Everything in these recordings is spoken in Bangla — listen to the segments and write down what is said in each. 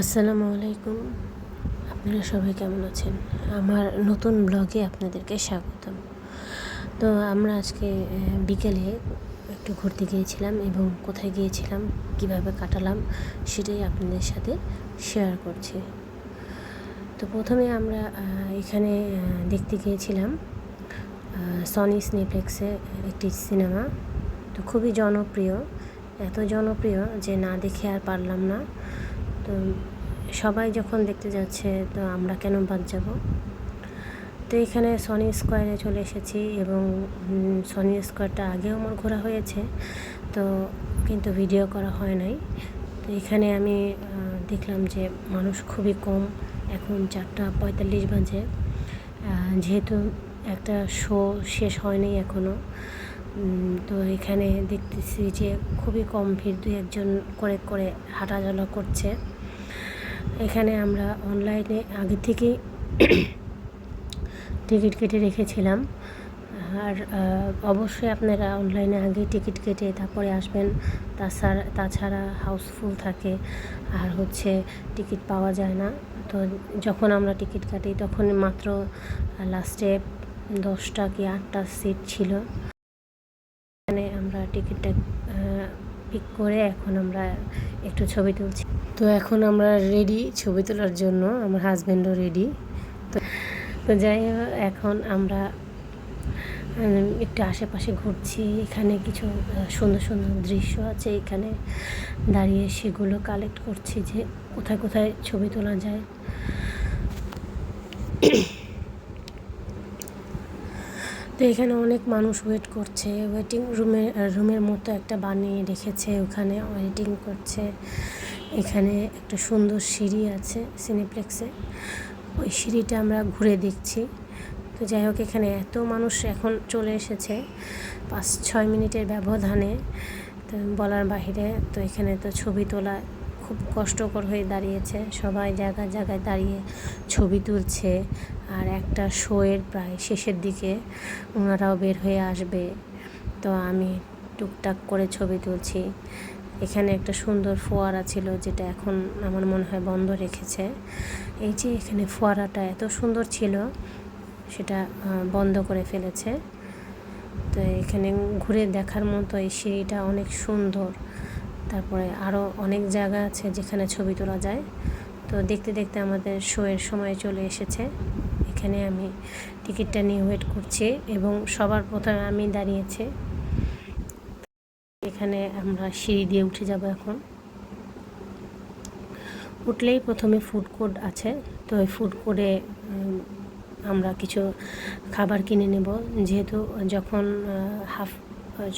আসসালামু আলাইকুম। আপনারা সবাই কেমন আছেন? আমার নতুন ব্লগে আপনাদেরকে স্বাগতম। তো আমরা আজকে বিকেলে একটু ঘুরতে গিয়েছিলাম এবং কোথায় গিয়েছিলাম, কীভাবে কাটালাম সেটাই আপনাদের সাথে শেয়ার করছি। তো প্রথমে আমরা এখানে দেখতে গিয়েছিলাম সনি স্নেপ্লেক্সে একটি সিনেমা তো খুবই জনপ্রিয়। এত জনপ্রিয় যে না দেখে আর পারলাম না। তো সবাই যখন দেখতে যাচ্ছে, তো আমরা কেন বাদ যাব? তো এখানে সনি স্কোয়ারে চলে এসেছি এবং সনি স্কোয়ারটা আগেও আমার ঘোরা হয়েছে, তো কিন্তু ভিডিও করা হয় নাই। তো এখানে আমি দেখলাম যে মানুষ খুবই কম, এখন চারটা পঁয়তাল্লিশ বাজে। যেহেতু একটা শো শেষ হয়নি এখনও তো এখানে দেখতেছি যে খুবই কম ভিড় দু একজন করে করে হাঁটাচলা করছে। এখানে আমরা অনলাইনে আগে থেকেই টিকিট কেটে রেখেছিলাম। আর অবশ্যই আপনারা অনলাইনে আগে টিকিট কেটে তারপরে আসবেন। তাছাড়া তাছাড়া হাউসফুল থাকে। আর হচ্ছে টিকিট পাওয়া যায় না। তো যখন আমরা টিকিট কাটি তখন মাত্র লাস্টে দশটা কি আটটা সিট ছিল। এখানে আমরা টিকিটটা পিক করে এখন আমরা একটু ছবি তুলছি। তো এখন আমরা রেডি ছবি তোলার জন্য, আমার হাজব্যান্ডও রেডি তো তো যাই হোক, এখন আমরা একটু আশেপাশে ঘুরছি। এখানে কিছু সুন্দর সুন্দর দৃশ্য আছে। এখানে দাঁড়িয়ে সেগুলো কালেক্ট করছি যে কোথায় কোথায় ছবি তোলা যায়। তো এখানে অনেক মানুষ ওয়েট করছে। ওয়েটিং রুমে রুমের মতো একটা বানিয়ে রেখেছে, ওখানে ওয়েটিং করছে। এখানে একটা সুন্দর সিঁড়ি আছে সিনেপ্লেক্সে ওই সিঁড়িটা আমরা ঘুরে দেখছি। তো যাই হোক, এখানে এত মানুষ এখন চলে এসেছে পাঁচ ছয় মিনিটের ব্যবধানে। তো বলার বাহিরে, তো এখানে তো ছবি তোলা খুব কষ্টকর হয়ে দাঁড়িয়েছে। সবাই জায়গায় জায়গায় দাঁড়িয়ে ছবি তুলছে আর একটা শোয়ের প্রায় শেষের দিকে ওনারাও বের হয়ে আসবে। তো আমি টুকটাক করে ছবি তুলছি। এখানে একটা সুন্দর ফোয়ারা ছিল যেটা এখন আমার মনে হয় বন্ধ রেখেছে। এই যে এখানে ফোয়ারাটা এত সুন্দর ছিল, সেটা বন্ধ করে ফেলেছে। তো এখানে ঘুরে দেখার মতো এই সিঁড়িটা অনেক সুন্দর। তারপরে আরও অনেক জায়গা আছে যেখানে ছবি তোলা যায়। তো দেখতে দেখতে আমাদের শোয়ের সময় চলে এসেছে। এখানে আমি টিকিটটা নিয়ে ওয়েট করছি এবং সবার প্রথমে আমি দাঁড়িয়েছি। এখানে আমরা সিঁড়ি দিয়ে উঠে যাব এখন। উঠলেই প্রথমে ফুড কোর্ট আছে। তো ওই ফুড কোর্টে আমরা কিছু খাবার কিনে নেব। যেহেতু যখন হাফ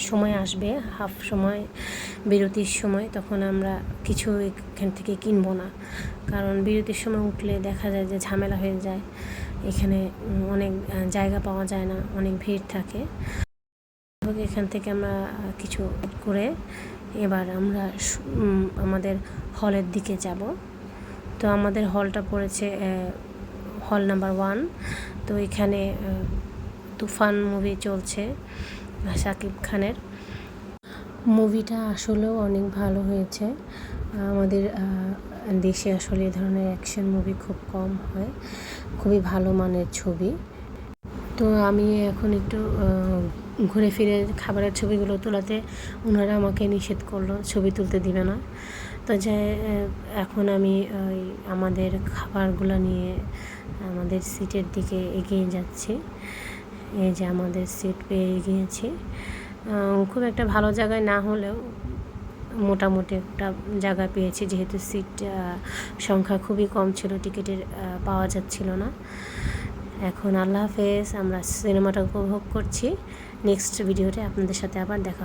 সময় আসবে হাফ সময় বিরতির সময় তখন আমরা কিছু এখান থেকে কিনবো না। কারণ বিরতির সময় উঠলে দেখা যায় যে ঝামেলা হয়ে যায়। এখানে অনেক জায়গা পাওয়া যায় না, অনেক ভিড় থাকে। এখান থেকে আমরা কিছু করে এবার আমরা আমাদের হলের দিকে যাব। তো আমাদের হলটা পড়েছে হল নাম্বার ওয়ান। তো এখানে তুফান মুভি চলছে, শাকিব খানের। মুভিটা আসলেও অনেক ভালো হয়েছে। আমাদের দেশে আসলে এ ধরনের অ্যাকশন মুভি খুব কম হয়। খুবই ভালো মানের ছবি। তো আমি এখন একটু ঘুরে ফিরে খাবারের ছবিগুলো তোলাতে ওনারা আমাকে নিষেধ করল ছবি তুলতে দিবে না। তো যে এখন আমি ওই আমাদের খাবারগুলো নিয়ে আমাদের সিটের দিকে এগিয়ে যাচ্ছি। এই যে আমাদের সিট পেয়ে গিয়েছি। আহ, খুব একটা ভালো জায়গায় না হলেও মোটামুটি একটা জায়গা পেয়েছি, যেহেতু সিট সংখ্যা খুবই কম ছিল টিকিটের পাওয়া যাচ্ছিল না। এখন আল্লাহ হাফেজ, আমরা সিনেমাটা উপভোগ করছি। নেক্সট ভিডিওতে আপনাদের সাথে আবার দেখা